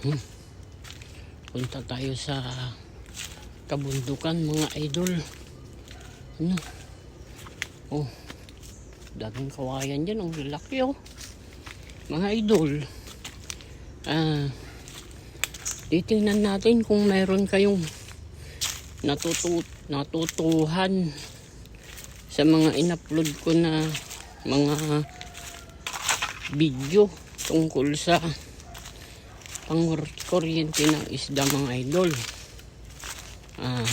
Hmm. Punta tayo sa kabundukan mga idol. Ano? Oh. Daming kawayan dyan. Ang laki oh. Mga idol. Ah. Titingnan natin kung mayroon kayong natutu natutuhan sa mga in-upload ko na mga video tungkol sa pangkuryente ng isda mga idol. Ah,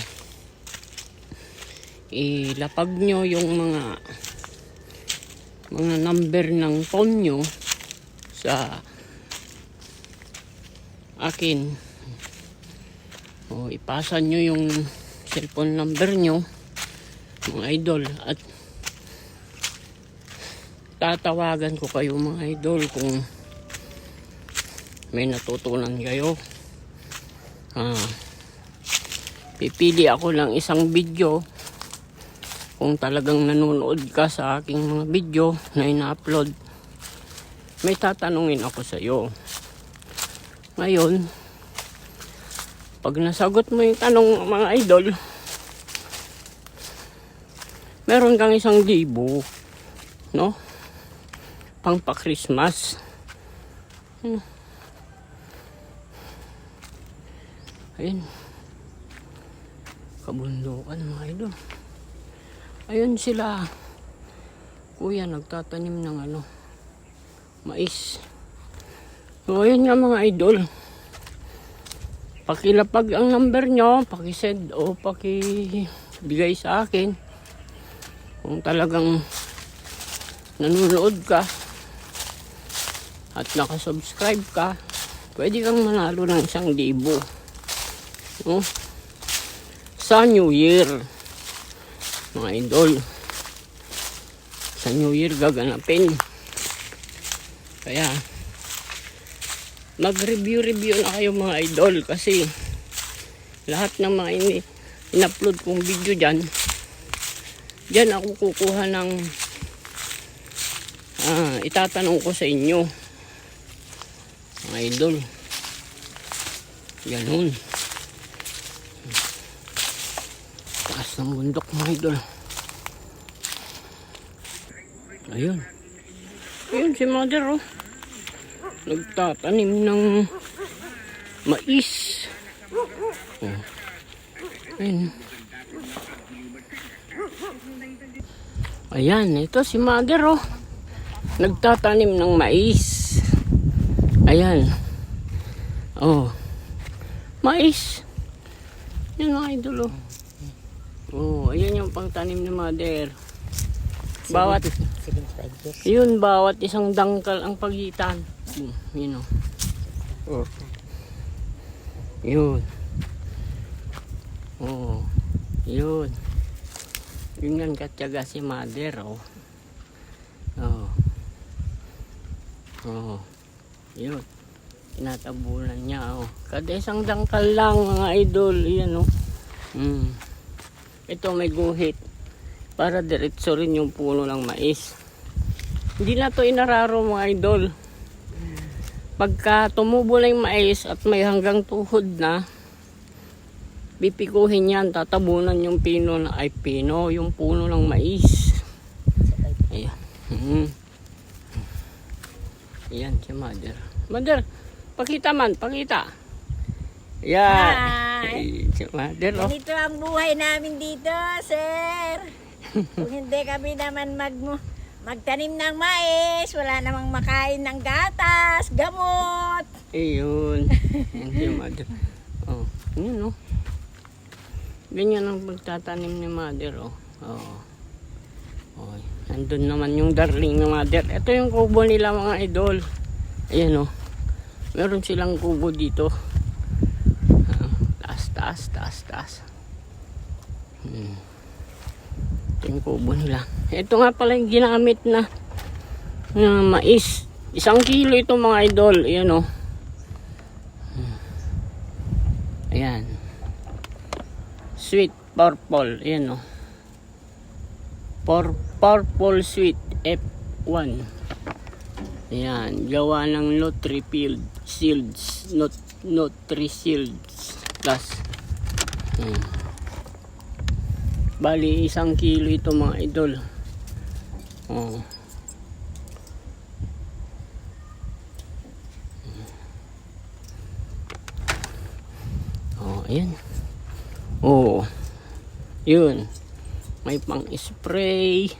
ilapag nyo yung mga mga number ng phone nyo sa akin. O ipasa nyo yung cellphone number nyo mga idol at tatawagan ko kayo mga idol kung may natutunan kayo. Ah, pipili ako ng isang video kung talagang nanonood ka sa aking mga video na ina-upload. May tatanungin ako sa iyo. Ngayon, pag nasagot mo yung tanong mga idol, meron kang isang libo, no? Pang pa-Christmas. Hmm. Ayun. Kabundukan mga idol. Ayun sila. Kuya nagtatanim ng ano. Mais. So ayun nga mga idol. Pakilapag ang number nyo, pakisend o pakibigay sa akin. Kung talagang nanonood ka at nakasubscribe ka, pwede kang manalo ng isang libo. No? Sa New Year. Mga idol. Sa New Year gaganapin. Kaya, mag-review-review na kayo mga idol kasi lahat ng mga ini in-upload kong video dyan, dyan ako kukuha ng ah, itatanong ko sa inyo. Mga idol. Ganun. Taas ng bundok mga idol. Ayun. Ayun si mother oh. Nagtatanim ng mais. Oh. Ayun. Ayan, ito si mother oh. Nagtatanim ng mais. Ayan. Oh. Mais. Yan mga idol oh. Oh, ayan yung pangtanim ni mother. Bawat 75 years. yun, bawat isang dangkal ang pagitan. Yun o. Oh. Yun. Oh. Yun. Yun yan katyaga si mother, oh. Oh. Oh. Yun. Tinatabunan niya, oh. Kada isang dangkal lang, mga idol. Yan, oh. Hmm. Ito may guhit. Para diretso rin yung puno ng mais. Hindi na to inararo mga idol. Pagka tumubo na yung mais at may hanggang tuhod na, bipikuhin yan, tatabunan yung pino na, ay pino, yung puno ng mais. Ayan. Hmm. Ayan si mother. Mother, pakita man, pakita. Ayan. Hi. Ay, Si mother, oh. Ganito ang buhay namin dito, sir. Kung hindi kami naman mag magtanim ng mais, wala namang makain ng gatas, gamot. Ayun. Si mother. Oh, yun oh. Ganyan ang pagtatanim ni mother oh. Oh. Oh, nandun naman yung darling ni mother. Ito yung kubo nila mga idol. Ayan oh. Meron silang kubo dito. Taas, taas, taas. Hmm. Ito yung kubo nila. Ito nga pala yung ginamit na na mais. Isang kilo ito mga idol. Ayan oh. Ayan. Sweet purple. Ayan o. Pur purple sweet F1. Ayan, gawa ng Nutri-Field Shields. Nut Nutri-Shields Plus. Hmm. Bali, isang kilo ito mga idol. Oh. Oh, ayan. Oh. Yun. May pang-spray.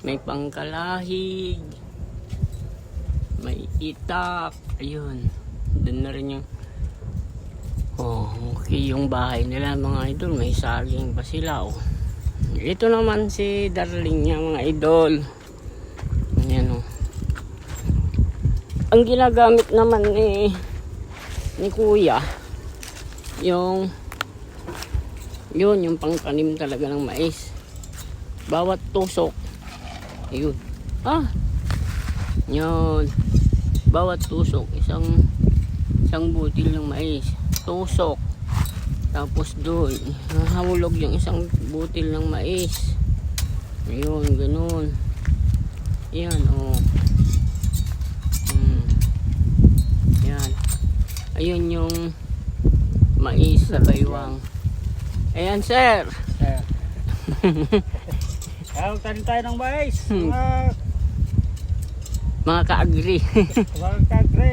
May pangkalahig. May itak. Ayun. Doon na rin yung Oh, okay yung bahay nila mga idol. May saging pa sila oh. Ito naman si Darling niya mga idol. Ayan oh. Ang ginagamit naman ni ni Kuya yung yun yung pangtanim talaga ng mais. Bawat tusok Ayun. Ah. Yun. Bawat tusok isang isang butil ng mais. Tusok. Tapos doon, hahulog yung isang butil ng mais. Ayun, ganun. Yan, oh. Hmm. Yan. Ayun yung mais sa baywang. Ayan, sir. Sir. Kaya tanim tayo ng mais. Hmm. Mga Mga ka-agree. mga kagre.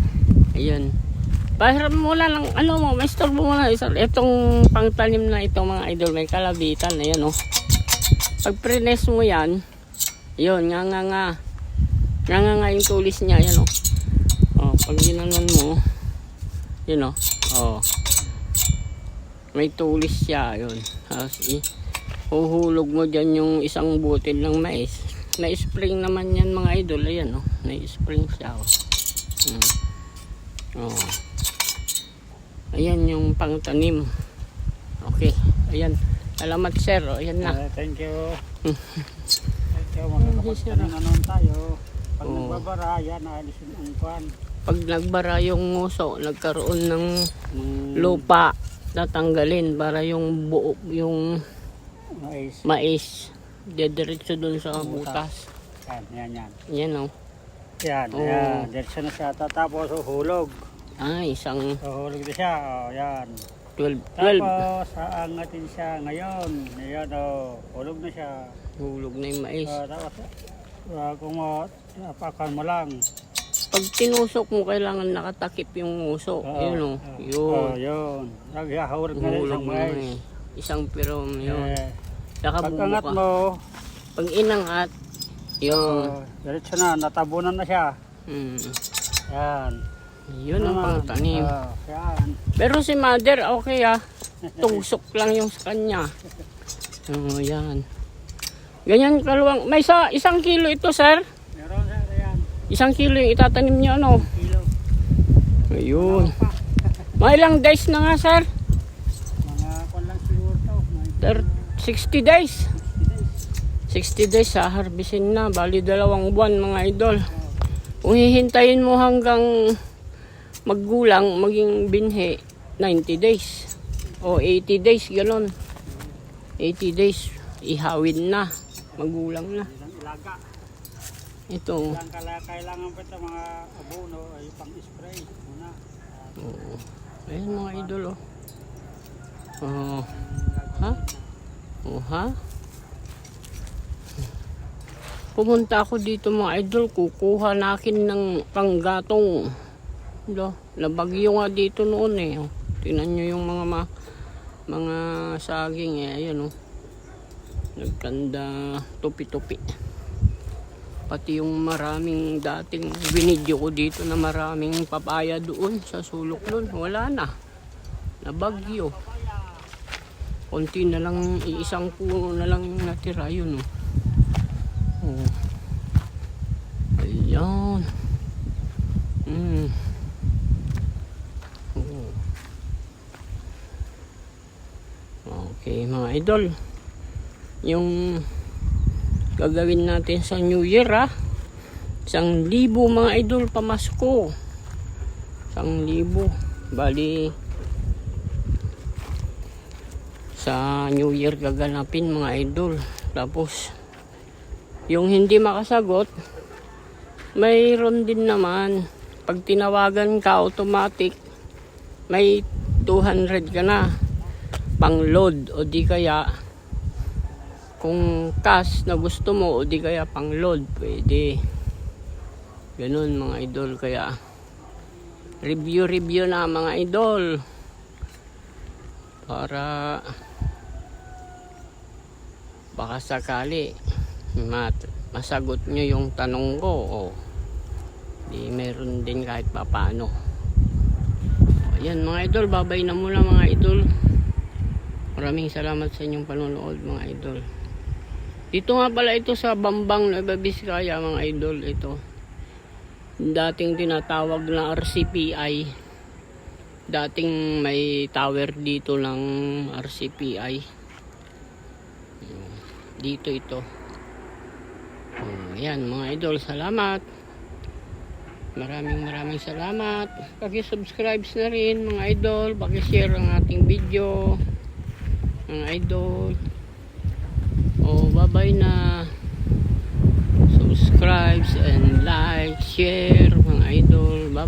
Ayun. Pahiram mo lang ng ano mo, may store mo isa. Itong pangtanim na ito mga idol, may kalabitan. Ayan oh. Pag prines mo yan, yun, nga nga nga. Nga nga nga yung tulis niya, yan oh. Oh, pag ginanon mo, yun oh. Oh. May tulis siya, yun. Tapos, i- huhulog mo dyan yung isang butil ng mais. Na-spring naman yan mga idol, ayan oh. Na-spring siya oh. Hmm. Oh. Ayan yung pangtanim. Okay. Ayan. Salamat sir. O, ayan na. Eh, thank you. Hmm. Thank you. Na naman tayo. Pag Oo. nagbabara, yan, aalisin ang kwan. Pag nagbara yung nguso, nagkaroon ng Mm, lupa, tatanggalin para yung buo, yung Mais. mais, dediretso dun sa butas. Yan, yan, yan. Yan o. Yan, Oo. yan. Diretso na siya. Tatapos, uhulog. Ah, isang Uhulog na siya. Oh, yan. 12. 12. Tapos, aangatin siya ngayon. Ayan, oh. Hulog na siya. Hulog na yung mais. Ah, tapos, uh, kung mo, apakan mo lang. Pag tinusok mo, kailangan nakatakip yung nguso. Oo. Yun o. Oh, Yun. yun. Naghahulog na rin isang mais. eh. Isang pirong yun. Eh, Saka pag mo, Pag inangat, yun. oh, diretso na, natabunan na siya. Hmm. Yan. Yun ang Naman. pangtanim. Ah, yan. Pero si mother, okay ah. Tusok lang yung sa kanya. Oo, yan. Ganyan kaluwang. May sa, isang kilo ito, sir. Meron sir, yan. Isang kilo yung itatanim niyo, ano? Kilo. Ayun. Mga ilang days na nga, sir? Mga kwan lang siguro to. Mga Thir- 60 days. 60 days sa harbisin na. Bali dalawang buwan, mga idol. Kung hihintayin mo hanggang maggulang, maging binhi, 90 days. O 80 days, galon. 80 days, ihawin na. Magulang na. Ito. Kailangan pa ito mga abono ay pang-spray muna. Oo. Ayun mga idol, oh. Oh. Ha? Oh, ha? Pumunta ako dito mga idol, kukuha nakin ng panggatong. Do, nabagyo nga dito noon eh. Oh. Tingnan nyo yung mga ma, mga saging eh. Ayan oh. Nagkanda tupi-tupi. Pati yung maraming dating binidyo ko dito na maraming papaya doon sa sulok doon. Wala na. Nabagyo. Konti na lang, iisang puno na lang natira yun. Oh. Oh. Ayan. Mm. Oh. Okay mga idol. Yung gagawin natin sa New Year ah. Isang libo mga idol pamasko. Isang libo. Bali sa New Year gaganapin mga idol. Tapos yung hindi makasagot mayroon din naman. Pag tinawagan ka automatic, may 200 ka na pang load o di kaya kung cash na gusto mo o di kaya pang load pwede ganun mga idol kaya review review na mga idol para baka sakali mat masagot nyo yung tanong ko o di meron din kahit papano Ayan mga idol, babay na muna mga idol. Maraming salamat sa inyong panonood mga idol. Dito nga pala ito sa Bambang Nueva Vizcaya mga idol ito. Dating tinatawag na RCPI. Dating may tower dito ng RCPI. Dito ito. Ayan mga idol, salamat. Maraming maraming salamat. Paki-subscribe na rin mga idol. Paki-share ang ating video mga idol. Oh, o bye bye na. Subscribes and like share mga idol. Bye bye